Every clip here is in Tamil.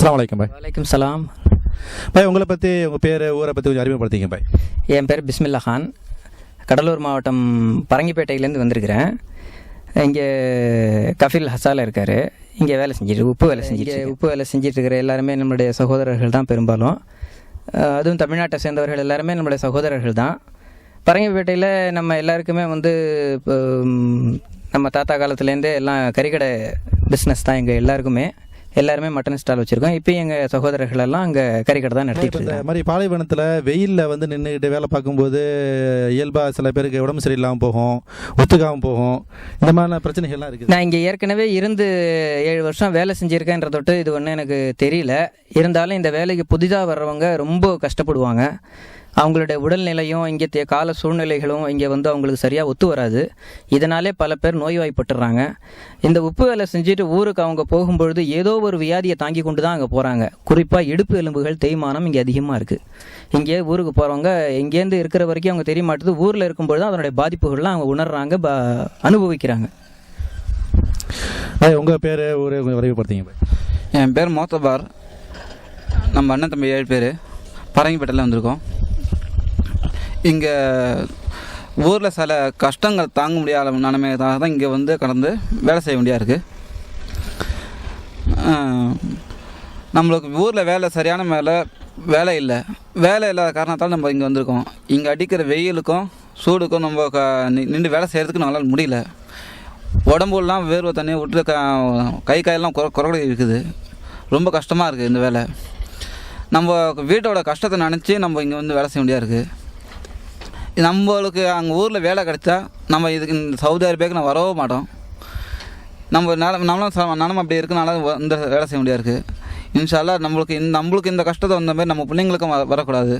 அஸ்லாம் வலைக்கம் பாய். வலைக்கம் சலாம். பாய் உங்களை பற்றி உங்கள் பேர் ஊரை பற்றி கொஞ்சம் அறிமுகப்படுத்திங்க பாய். என் பேர் பிஸ்மில்லா கான். கடலூர் மாவட்டம் பரங்கிப்பேட்டையிலேருந்து வந்திருக்கிறேன். இங்கே கஃபில் ஹசால இருக்கார். இங்கே வேலை செஞ்சுட்டு உப்பு வேலை செஞ்சுட்டு உப்பு வேலை செஞ்சுட்டு இருக்கிற எல்லாருமே நம்மளுடைய சகோதரர்கள் தான் பெரும்பாலும். அதுவும் தமிழ்நாட்டை சேர்ந்தவர்கள் எல்லாருமே நம்மளுடைய சகோதரர்கள் தான். பரங்கிப்பேட்டையில் நம்ம எல்லாருக்குமே வந்து நம்ம தாத்தா காலத்துலேருந்தே எல்லாம் கறிக்கடை பிஸ்னஸ் தான் எங்கள் எல்லாருக்குமே. எல்லாருமே மட்டன் ஸ்டால் வச்சுருக்கோம். இப்போ எங்கள் சகோதரர்கள் எல்லாம் அங்கே கறிக்கடை தான் நடத்திட்டு இந்த இருக்காங்க. மாதிரி பாலைவனத்தில் வெயிலில் வந்து நின்றுக்கிட்டு வேலை பார்க்கும்போது இயல்பாக சில பேருக்கு உடம்பு சரியில்லாமல் போகும் ஒத்துக்காமல் போகும். இந்த மாதிரியான பிரச்சனைகள்லாம் இருக்குது. நான் இங்கே ஏற்கனவே இருந்து ஏழு வருஷம் வேலை செஞ்சுருக்கேன்ற தொட்டு இது ஒன்றும் எனக்கு தெரியல. இருந்தாலும் இந்த வேலைக்கு புதிதாக வர்றவங்க ரொம்ப கஷ்டப்படுவாங்க. அவங்களுடைய உடல்நிலையும் இங்கே கால சூழ்நிலைகளும் இங்கே வந்து அவங்களுக்கு சரியாக ஒத்து வராது. இதனாலே பல பேர் நோய்வாய்ப்பட்டுறாங்க. இந்த உப்பு வேலை செஞ்சுட்டு ஊருக்கு அவங்க போகும்பொழுது ஏதோ ஒரு வியாதியை தாங்கி கொண்டு தான் அங்கே போகிறாங்க குறிப்பாக இடுப்பு எலும்புகள் தேய்மானம் இங்கே அதிகமாக இருக்குது இங்கே ஊருக்கு போகிறவங்க இங்கேருந்து இருக்கிற வரைக்கும் அவங்க தெரிய மாட்டுது. ஊரில் இருக்கும்பொழுது தான் அதனுடைய பாதிப்புகள்லாம் அவங்க உணர்றாங்க ப அனுபவிக்கிறாங்க. உங்கள் பேர் ஊரை பாய் என் பேர் மோத்தபார். நம்ம அண்ணன் தம்பி ஏழு பேர். பரங்கிப்பேட்டையில் வந்திருக்கோம். இங்கே ஊரில் சில கஷ்டங்கள் தாங்க முடியாத நிலைமையாக தான் இங்கே வந்து கடந்து வேலை செய்ய வேண்டியா இருக்குது நம்மளுக்கு ஊரில் வேலை சரியான மேலே வேலை இல்லை. வேலை இல்லாத காரணத்தால் நம்ம இங்கே வந்திருக்கோம். இங்கே அடிக்கிற வெயிலுக்கும் சூடுக்கும் நம்ம க நின்று வேலை செய்கிறதுக்கு நம்மளால் முடியல. உடம்புலாம் வேர்வை தண்ணி விட்டு க கை காயெல்லாம் குற குறகுடி இருக்குது. ரொம்ப கஷ்டமாக இருக்குது இந்த வேலை. நம்ம வீட்டோட கஷ்டத்தை நினச்சி நம்ம இங்கே வந்து வேலை செய்ய வேண்டியா இருக்குது நம்மளுக்கு அங்கே ஊரில் வேலை கிடைச்சா நம்ம இதுக்கு இந்த சவுதி அரேபியாவுக்கு நான் வரவே மாட்டோம். நம்ம நில நம்மளும் நிலமை அப்படி இருக்கனால இந்த வேலை செய்ய முடியாது இருக்குது இன்ஷால்லா நம்மளுக்கு இந்த நம்மளுக்கு இந்த கஷ்டத்தை வந்த மாதிரி நம்ம பிள்ளைங்களுக்கும் வரக்கூடாது.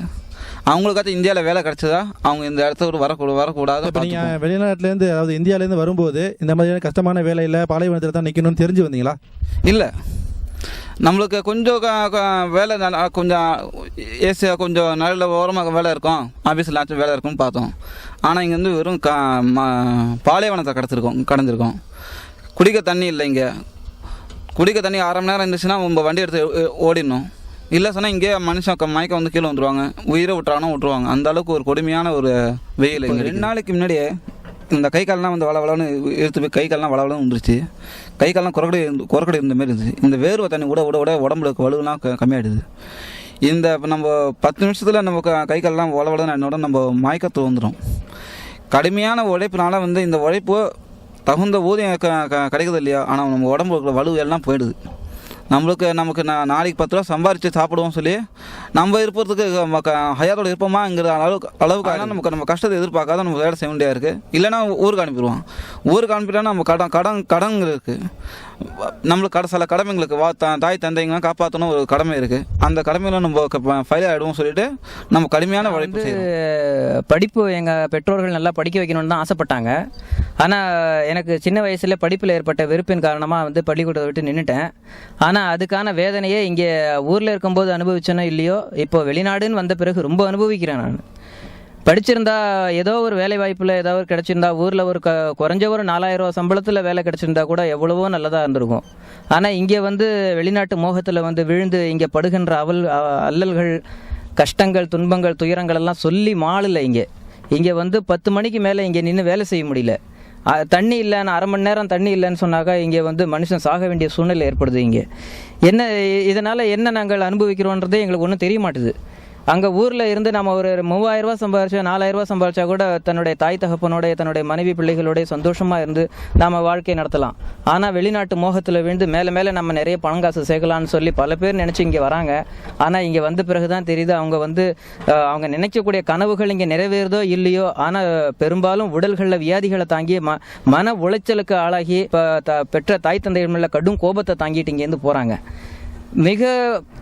அவங்களுக்காச்சும் இந்தியாவில் வேலை கிடைச்சதா அவங்க இந்த இடத்த விட்டு வரக்கூட வரக்கூடாது இப்போ நீங்கள் வெளிநாட்டிலேருந்து அதாவது இந்தியாவிலேருந்து வரும்போது இந்த மாதிரியான கஷ்டமான வேலையில் பாலைவனத்தில் தான் நிற்கணும்னு தெரிஞ்சு வந்தீங்களா? இல்லை. நம்மளுக்கு கொஞ்சம் க- வேலை நல்லா கொஞ்சம் ஏசியாக கொஞ்சம் நல்ல ஓரமாக வேலை இருக்கும் ஆஃபீஸில் ஆச்சும் வேலை இருக்கும்னு பார்த்தோம். ஆனால் இங்கே வந்து வெறும் கா ம பாலைவனத்தை கடத்திருக்கோம் கடந்திருக்கோம். குடிக்க தண்ணி இல்லை இங்கே. குடிக்க தண்ணி அரை மணி நேரம் இருந்துச்சுன்னா நம்ம வண்டி எடுத்து ஓடிடணும். இல்லை சொன்னால் இங்கே மனுஷன் க- மயக்கம் வந்து கீழே வந்துருவாங்க. உயிரை விட்டுறாங்கன்னா விட்டுருவாங்க. அந்த அளவுக்கு ஒரு கொடுமையான ஒரு வெயில் இங்கே ரெண்டு நாளைக்கு முன்னாடியே இந்த கை கால்லாம் வந்து வள வளன்னு எடுத்து போய் கை கால்லாம் வள வளன்னு வந்துருச்சு கை கால்லாம் குறக்கடை குறக்கடி இருந்த மாதிரி இருந்துச்சு. இந்த வேர்வை தண்ணி விட விட விட உடம்புல வலுவெலாம் க- கம்மியாயிடுது. இந்த நம்ம பத்து நிமிஷத்தில் நம்ம க- கை கால்லாம் வள வளன்னு என்னோட நம்ம மயக்கத்து வந்துடும் கடுமையான உழைப்புனால வந்து இந்த உழைப்பு தகுந்த ஊதியம் க கிடைக்குது இல்லையா? ஆனால் நம்ம உடம்புக்குள்ள இருக்கிற வலு எல்லாம் போயிடுது. நம்மளுக்கு நமக்கு நான் நாளைக்கு பத்து ரூபா சம்பாரித்து சாப்பிடுவோம் சொல்லி நம்ம இருப்பதுக்கு ஹயாத்தோட இருப்போமாங்கிற அளவுக்கு அளவுக்கு ஆனால் நமக்கு நம்ம கஷ்டத்தை எதிர்பார்க்காத நம்ம வேலை செய்ய வேண்டியதாக இருக்குது இல்லைன்னா ஊருக்கு அனுப்பிடுவோம். ஊருக்கு அனுப்பிட்டா நம்ம கடன் கடன் கடன் இருக்குது நம்மளுக்கு கட சில கடமைங்களுக்கு வா த- தாய் தந்தைங்களாம் காப்பாற்றணும் ஒரு கடமை இருக்குது அந்த கடமையில நம்ம ஃபைல் ஆகிடுவோம் சொல்லிட்டு நம்ம கடுமையான உழைப்பு படிப்பு எங்கள் பெற்றோர்கள் நல்லா படிக்க வைக்கணும்னு தான் ஆசைப்பட்டாங்க. ஆனால் எனக்கு சின்ன வயசில் படிப்பில் ஏற்பட்ட வெறுப்பின் காரணமாக வந்து பள்ளிக்கூடத்தை விட்டு நின்றுட்டேன் ஆனால் அதுக்கான வேதனையே இங்கே ஊரில் இருக்கும்போது அனுபவிச்சேனோ இல்லையோ இப்போ வெளிநாடுன்னு வந்த பிறகு ரொம்ப அனுபவிக்கிறேன் நான். படிச்சிருந்தா ஏதோ ஒரு வேலை வாய்ப்பில் ஏதாவது கிடைச்சிருந்தா ஊரில் ஒரு க குறைஞ்ச ஒரு நாலாயிரம் ரூபா சம்பளத்தில் வேலை கிடைச்சிருந்தா கூட எவ்வளவோ நல்லதாக இருந்திருக்கும். ஆனால் இங்கே வந்து வெளிநாட்டு மோகத்தில் வந்து விழுந்து இங்கே படுகின்ற அவல் அல்லல்கள் கஷ்டங்கள் துன்பங்கள் துயரங்கள் எல்லாம் சொல்லி மாளல இங்கே. இங்கே வந்து பத்து மணிக்கு மேலே இங்கே நின்று வேலை செய்ய முடியல. தண்ணி இல்லைன்னு அரை மணி நேரம் தண்ணி இல்லைன்னு சொன்னாக்கா இங்கே வந்து மனுஷன் சாக வேண்டிய சூழ்நிலை ஏற்படுது இங்கே. என்ன இதனால் என்ன நாங்கள் அனுபவிக்கிறோன்றதே எங்களுக்கு ஒன்றும் தெரிய மாட்டுது. அங்கே ஊரில் இருந்து நம்ம ஒரு மூவாயிரம் ரூபா சம்பாரிச்சா நாலாயிரம் ரூபா சம்பாரிச்சா கூட தன்னுடைய தாய் தகப்பனோட தன்னுடைய மனைவி பிள்ளைகளோட சந்தோஷமாக இருந்து நாம வாழ்க்கை நடத்தலாம். ஆனால் வெளிநாட்டு மோகத்தில் விழுந்து மேலே மேலே நம்ம நிறைய பணம் காசு சேர்க்கலாம்னு சொல்லி பல பேர் நினச்சி இங்கே வராங்க. ஆனால் இங்கே வந்த பிறகு தான் தெரியுது அவங்க வந்து அவங்க நினைக்கக்கூடிய கனவுகள் இங்கே நிறைவேறுதோ இல்லையோ ஆனால் பெரும்பாலும் உடல்களில் வியாதிகளை தாங்கி ம மன உளைச்சலுக்கு ஆளாகி இப்போ த பெற்ற தாய் தந்தைகள் மேல கடும் கோபத்தை தாங்கிட்டு இங்கேருந்து போகிறாங்க மிக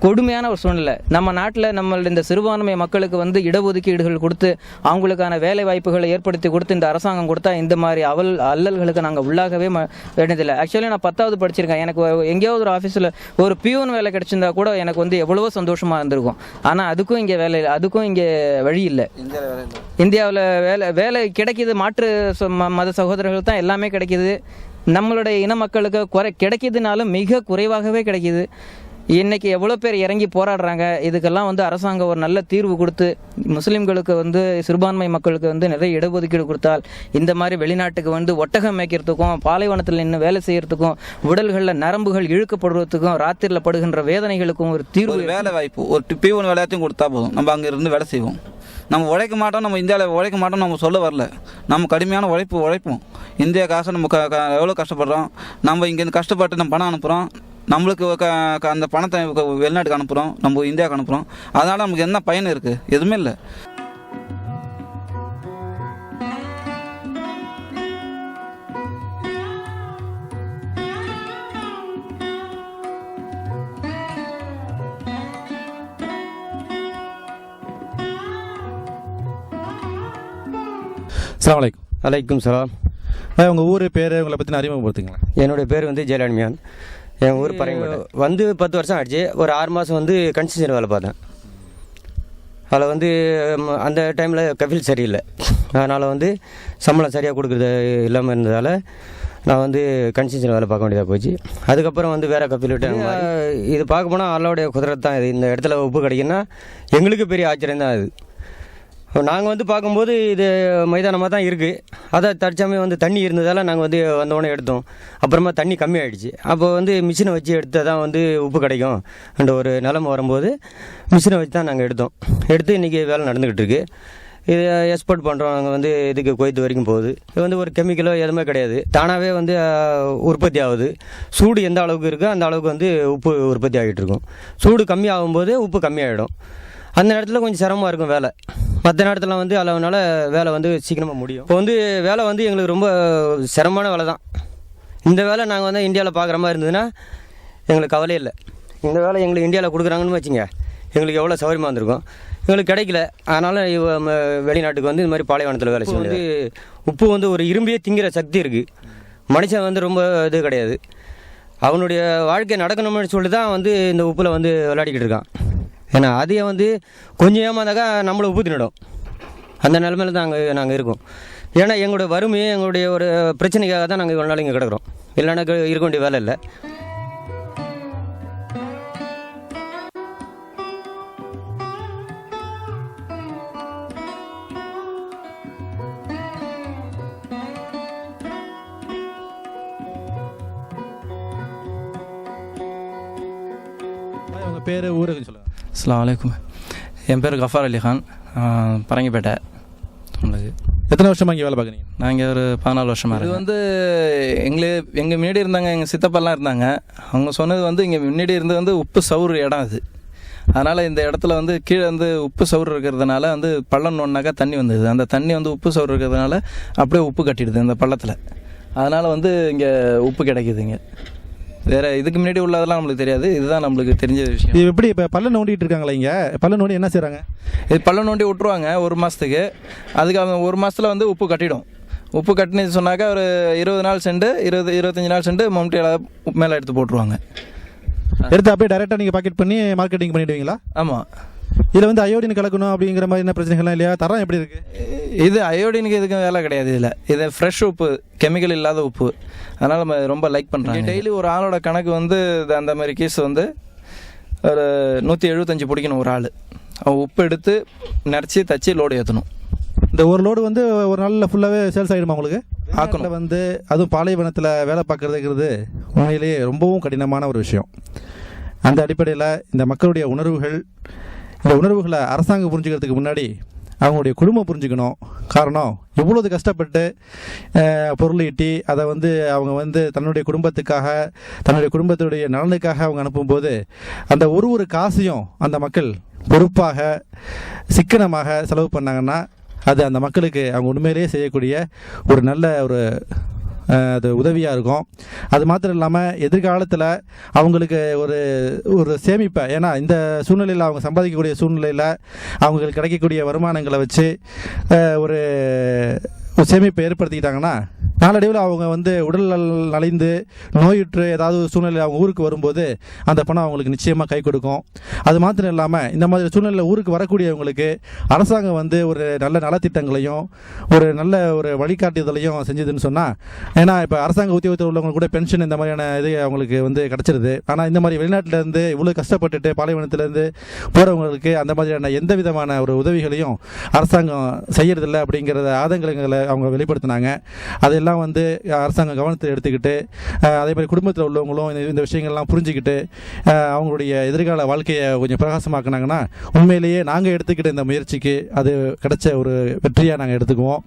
கொடுமையான ஒரு சூழ்நிலை. நம்ம நாட்டில் நம்ம இந்த சிறுபான்மை மக்களுக்கு வந்து இடஒதுக்கீடுகள் கொடுத்து அவங்களுக்கான வேலை வாய்ப்புகளை ஏற்படுத்தி கொடுத்து இந்த அரசாங்கம் கொடுத்தா இந்த மாதிரி அவல் அல்லல்களுக்கு நாங்கள் உள்ளாகவே வேண்டியதில்லை. ஆக்சுவலி நான் பத்தாவது படிச்சிருக்கேன். எனக்கு எங்கேயாவது ஒரு ஆஃபீஸில் ஒரு பியூன் வேலை கிடைச்சிருந்தா கூட எனக்கு வந்து எவ்வளவோ சந்தோஷமாக இருந்திருக்கும். ஆனால் அதுக்கும் இங்கே வேலை இல்லை. அதுக்கும் இங்கே வழி இல்லை. இந்தியாவில் வேலை வேலை கிடைக்கிது. மாற்று மத சகோதரர்கள் தான் எல்லாமே கிடைக்கிது. நம்மளுடைய இன மக்களுக்கு குறை கிடைக்கிதுனாலும் மிக குறைவாகவே கிடைக்கிது. இன்னைக்கு எவ்வளோ பேர் இறங்கி போராடுறாங்க? இதுக்கெல்லாம் வந்து அரசாங்கம் ஒரு நல்ல தீர்வு கொடுத்து முஸ்லீம்களுக்கு வந்து சிறுபான்மை மக்களுக்கு வந்து நிறைய இடஒதுக்கீடு கொடுத்தால் இந்த மாதிரி வெளிநாட்டுக்கு வந்து ஒட்டகம் மேய்க்கிறதுக்கும் பாலைவனத்தில் நின்று வேலை செய்யறதுக்கும் உடல்களில் நரம்புகள் இழுக்கப்படுறதுக்கும் ராத்திரியில் படுகின்ற வேதனைகளுக்கும் ஒரு தீர்வு வேலை வாய்ப்பு. ஒரு டிப்பி ஒன்று வேலையாச்சும் கொடுத்தா போதும். நம்ம அங்கே இருந்து வேலை செய்வோம். நம்ம உழைக்க மாட்டோம் நம்ம இந்தியாவில் உழைக்க மாட்டோம் நம்ம சொல்ல வரல. நம்ம கடுமையான உழைப்பு உழைப்போம். இந்தியா காசை நம்ம க- எவ்வளோ கஷ்டப்படுறோம்? நம்ம இங்கேருந்து கஷ்டப்பட்டு நம்ம பணம் அனுப்புகிறோம் நம்மளுக்கு க க- அந்த பணத்தை வெளிநாட்டுக்கு அனுப்புகிறோம் நம்ம இந்தியாவுக்கு அனுப்புகிறோம் அதனால் நமக்கு என்ன பயன் இருக்குது எதுவுமே இல்லை. அஸ்ஸலாமு அலைக்கும். அலைக்கும் சலாம். அஹ் உங்க ஊர் பேர் உங்களை பற்றி அறிமுகப்படுத்துங்களேன். என்னுடைய பேர் வந்து ஜெயலலிமியான் என் ஊர் பரங்கிப்பேட்டை. வந்து பத்து வருஷம் ஆச்சு ஒரு ஆறு மாதம் வந்து கன்ஸ்ட்ரக்ஷன் வேலை பார்த்தேன். அதில் வந்து அந்த டைமில் கஃபில் சரியில்லை. அதனால் வந்து சம்பளம் சரியாக கொடுக்குறது இல்லாமல் இருந்ததால் நான் வந்து கன்ஸ்ட்ரக்ஷன் வேலை பார்க்க வேண்டியதாக போச்சு. அதுக்கப்புறம் வந்து வேறு மாதிரி. இது பார்க்க போனால் ஆளோடைய குதிரத்து தான் இது. இந்த இடத்துல உப்பு கிடைக்குன்னா எங்களுக்கு பெரிய ஆச்சரியம் தான் அது. நாங்கள் வந்து பார்க்கும்போது இது மைதானமாக தான் இருக்குது அதை தற்சமயம் வந்து தண்ணி இருந்ததால் நாங்கள் வந்து வந்தோடனே எடுத்தோம். அப்புறமா தண்ணி கம்மியாயிடுச்சு அப்போ வந்து மிஷினை வச்சு எடுத்தால் தான் வந்து உப்பு கிடைக்கும் அந்த ஒரு நிலமை வரும்போது மிஷினை வச்சு தான் நாங்கள் எடுத்தோம். எடுத்து இன்றைக்கி வேலை நடந்துக்கிட்டு இருக்குது இது எக்ஸ்போர்ட் பண்ணுறோம் நாங்கள் வந்து இதுக்கு கொய்த்து வரைக்கும் போகுது. இது வந்து ஒரு கெமிக்கலோ எதுவுமே கிடையாது. தானாகவே வந்து உற்பத்தி ஆகுது. சூடு எந்த அளவுக்கு இருக்கோ அந்த அளவுக்கு வந்து உப்பு உற்பத்தி ஆகிட்டு இருக்கும். சூடு கம்மியாகும் போது உப்பு கம்மியாகிடும் அந்த நேரத்தில் கொஞ்சம் சிரமமாக இருக்கும் வேலை. மற்ற நேரத்தில் வந்து அளவுனால வேலை வந்து சீக்கிரமாக முடியும். இப்போ வந்து வேலை வந்து எங்களுக்கு ரொம்ப சிரமமான வேலை தான். இந்த வேலை நாங்கள் வந்து இந்தியாவில் பார்க்குற மாதிரி இருந்ததுன்னா எங்களுக்கு கவலை இல்லை. இந்த வேலை எங்களுக்கு இந்தியாவில் கொடுக்குறாங்கன்னு வச்சுங்க எங்களுக்கு எவ்வளோ சௌகரியமாக இருந்திருக்கும். எங்களுக்கு கிடைக்கல. அதனால் வெளிநாட்டுக்கு வந்து இந்த மாதிரி பாலைவனத்தில் வேலை செய்யும் வந்து உப்பு வந்து ஒரு இரும்பியே திங்கிற சக்தி இருக்குது மனுஷன் வந்து ரொம்ப இது கிடையாது. அவனுடைய வாழ்க்கை நடக்கணும்னு சொல்லி தான் வந்து இந்த உப்பில் வந்து விளையாடிக்கிட்டு இருக்கான். ஏன்னா அதையே வந்து கொஞ்சம் ஏமாந்தாக்கா நம்மளை உப்பு தின்னுடும் அந்த நிலமையில தான் நாங்கள் நாங்கள் இருக்கோம். ஏன்னா எங்களுடைய வறுமையும் எங்களுடைய ஒரு பிரச்சனைக்காக தான் நாங்கள் இவ்வளோ நாள் இங்கே கிடக்குறோம். இல்லைன்னா க- இருக்க வேண்டிய வேலை இல்லை. பேர் ஊரகம் சொல்லுங்கள் அஸ்லாம் வலைக்கும் என் பேர் கஃபார் அலி கான். ஆஹ் பரங்கிப்பேட்டை. நம்மளுக்கு. எத்தனை வருஷமா இங்கே வேலை பார்க்குறீங்க? இங்கே ஒரு பதினாலு வருஷமா இது வந்து எங்களே எங்கள் முன்னாடி இருந்தாங்க எங்கள் சித்தப்பாலாம் இருந்தாங்க. அவங்க சொன்னது வந்து இங்கே முன்னாடி இருந்தது வந்து உப்பு சவுறு இடம் அது. அதனால் இந்த இடத்துல வந்து கீழே வந்து உப்பு சவுறு இருக்கிறதுனால வந்து பள்ளம் நோண்டாக்கா தண்ணி வந்தது. அந்த தண்ணி வந்து உப்பு சவுறு இருக்கிறதுனால அப்படியே உப்பு கட்டிடுது இந்த பள்ளத்தில். அதனால் வந்து இங்கே உப்பு கிடைக்குது இங்கே. வேறு இதுக்கு முன்னாடி உள்ளதெல்லாம் நம்மளுக்கு தெரியாது. இதுதான் நம்மளுக்கு தெரிஞ்ச விஷயம். இது எப்படி இப்போ பல்ல நோண்டிட்டு இருக்காங்களா இங்கே? பல்ல நோண்டி என்ன செய்கிறாங்க இது பள்ளம் நோண்டி விட்ருவாங்க ஒரு மாதத்துக்கு அதுக்கு அவங்க ஒரு மாதத்தில் வந்து உப்பு கட்டிடும். உப்பு கட்டினது சொன்னாக்கா ஒரு இருபது நாள் சென்று இருபது இருபத்தஞ்சி நாள் சென்று மம்டியால் மேலே எடுத்து போட்டுருவாங்க. எடுத்து அப்படியே டைரெக்டாக நீங்கள் பாக்கெட் பண்ணி மார்க்கெட்டிங் பண்ணிடுவீங்களா? ஆமாம் இதில் வந்து அயோடின் கலக்கணும் அப்படிங்கிற மாதிரி என்ன பிரச்சனைகள்லாம் இல்லையா? தரம் எப்படி இருக்கு? இது அயோடினுக்கு இதுக்கும் வேலை கிடையாது இதில். இது ஃப்ரெஷ் உப்பு கெமிக்கல் இல்லாத உப்பு. அதனால் நம்ம ரொம்ப லைக் பண்ணுறாங்க டெய்லி ஒரு ஆளோட கணக்கு வந்து அந்த மாதிரி கேஸ் வந்து ஒரு நூற்றி எழுபத்தஞ்சு பிடிக்கணும் ஒரு ஆள். உப்பு எடுத்து நிறச்சி தச்சு லோடு ஏற்றணும் இந்த ஒரு லோடு வந்து ஒரு நாளில் ஃபுல்லாகவே சேல்ஸ் ஆகிடுமா உங்களுக்கு. ஆக்கணும். வந்து அதுவும் பாலைவனத்தில் வேலை பார்க்குறதுங்கிறது உண்மையிலேயே ரொம்பவும் கடினமான ஒரு விஷயம். அந்த அடிப்படையில் இந்த மக்களுடைய உணர்வுகள் இந்த உணர்வுகளை அரசாங்கம் புரிஞ்சுக்கிறதுக்கு முன்னாடி அவங்களுடைய குடும்பம் புரிஞ்சுக்கணும். காரணம் எவ்வளோது கஷ்டப்பட்டு பொருள் ஈட்டி அதை வந்து அவங்க வந்து தன்னுடைய குடும்பத்துக்காக தன்னுடைய குடும்பத்துடைய நலனுக்காக அவங்க அனுப்பும்போது அந்த ஒரு ஒரு காசையும் அந்த மக்கள் பொறுப்பாக சிக்கனமாக செலவு பண்ணாங்கன்னா அது அந்த மக்களுக்கு அவங்க உண்மையிலேயே செய்யக்கூடிய ஒரு நல்ல ஒரு அது உதவியாக இருக்கும். அது மாத்திரம் இல்லாமல் எதிர்காலத்தில் அவங்களுக்கு ஒரு ஒரு சேமிப்பை. ஏன்னா இந்த சூழ்நிலையில் அவங்க சம்பாதிக்கக்கூடிய சூழ்நிலையில் அவங்களுக்கு கிடைக்கக்கூடிய வருமானங்களை வச்சு ஒரு ஒரு சேமிப்பை ஏற்படுத்திக்கிட்டாங்கன்னா நாளடைவில் அவங்க வந்து உடல் நல- நலிந்து நோயுற்று ஏதாவது ஒரு சூழ்நிலை அவங்க ஊருக்கு வரும்போது அந்த பணம் அவங்களுக்கு நிச்சயமாக கை கொடுக்கும். அது மாத்திரம் இல்லாமல் இந்த மாதிரி சூழ்நிலையில் ஊருக்கு வரக்கூடியவங்களுக்கு அரசாங்கம் வந்து ஒரு நல்ல நலத்திட்டங்களையும் ஒரு நல்ல ஒரு வழிகாட்டுதலையும் செஞ்சதுன்னு சொன்னால் ஏன்னா இப்போ அரசாங்க உத்தியோகத்தில் உள்ளவங்க கூட பென்ஷன் இந்த மாதிரியான இது அவங்களுக்கு வந்து கிடச்சிருது. ஆனால் இந்த மாதிரி வெளிநாட்டிலேருந்து இவ்வளோ கஷ்டப்பட்டுட்டு பாலைவனத்திலேருந்து போகிறவங்களுக்கு அந்த மாதிரியான எந்த விதமான ஒரு உதவிகளையும் அரசாங்கம் செய்யறதில்லை அப்படிங்கிறத ஆதங்கங்களை அவங்க வெளிப்படுத்தினாங்க. இதெல்லாம் வந்து அரசாங்கம் கவனத்தில் எடுத்துக்கிட்டு அதே மாதிரி குடும்பத்தில் உள்ளவங்களும் இந்த- இந்த விஷயங்கள்லாம் புரிஞ்சுக்கிட்டு அவங்களுடைய எதிர்கால வாழ்க்கையை கொஞ்சம் பிரகாசமாக்குனாங்கன்னா உண்மையிலேயே நாங்கள் எடுத்துக்கிட்ட இந்த முயற்சிக்கு அது கிடைச்ச ஒரு வெற்றியாக நாங்கள் எடுத்துக்குவோம்.